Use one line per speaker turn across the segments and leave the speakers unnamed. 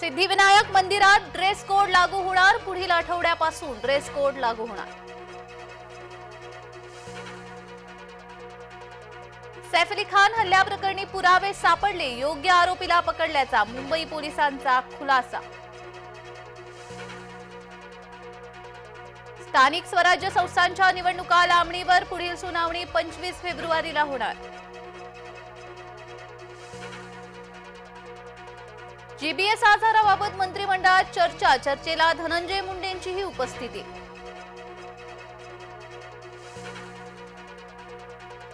सिद्धिविनायक मंदिरात dress code लागू होणार पुढील आठवड्यापासून. ड्रेस कोड लागू होणार. सैफ अली खान हल्ल्याप्रकरणी पुरावे सापडले. योग्य आरोपीला पकडल्याचा मुंबई पोलिसांचा खुलासा. स्थानिक स्वराज्य संस्थांच्या निवडणुका लांबणीवर पुढील सुनावणी पंचवीस फेब्रुवारीला होणार. जीबीएस आजाराबाबत मंत्रिमंडळात चर्चा चर्चेला धनंजय मुंडेंचीही उपस्थिती.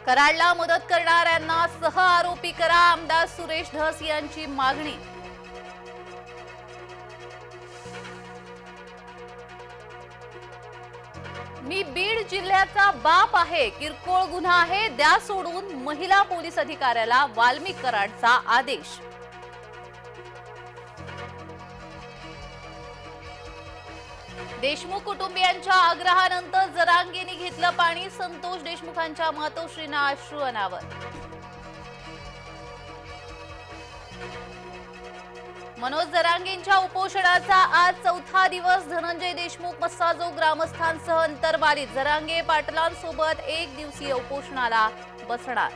कराडला मदत करणाऱ्यांना सह आरोपी करा आमदार सुरेश धस यांची मागणी. मी बीड जिल्ह्याचा बाप आहे किरकोळ गुन्हा आहे द्या सोडून महिला पोलीस अधिकाऱ्याला वाल्मिक कराडचा आदेश. देशमुख कुटुंबियांच्या आग्रहानंतर जरांगेने घेतलं पाणी संतोष देशमुखांच्या मातोश्रींना अश्रू अनावर. मनोज जरांगेंच्या उपोषणाचा आज चौथा दिवस. धनंजय देशमुख मस्साजो ग्रामस्थांसह अंतरबालित जरांगे पाटलांसोबत एक दिवसीय उपोषणाला बसणार.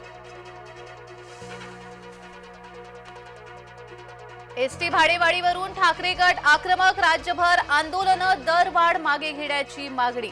एसटी भाडेवाढीवरून ठाकरे गट आक्रमक राज्यभर आंदोलनं दरवाढ मागे घेण्याची मागणी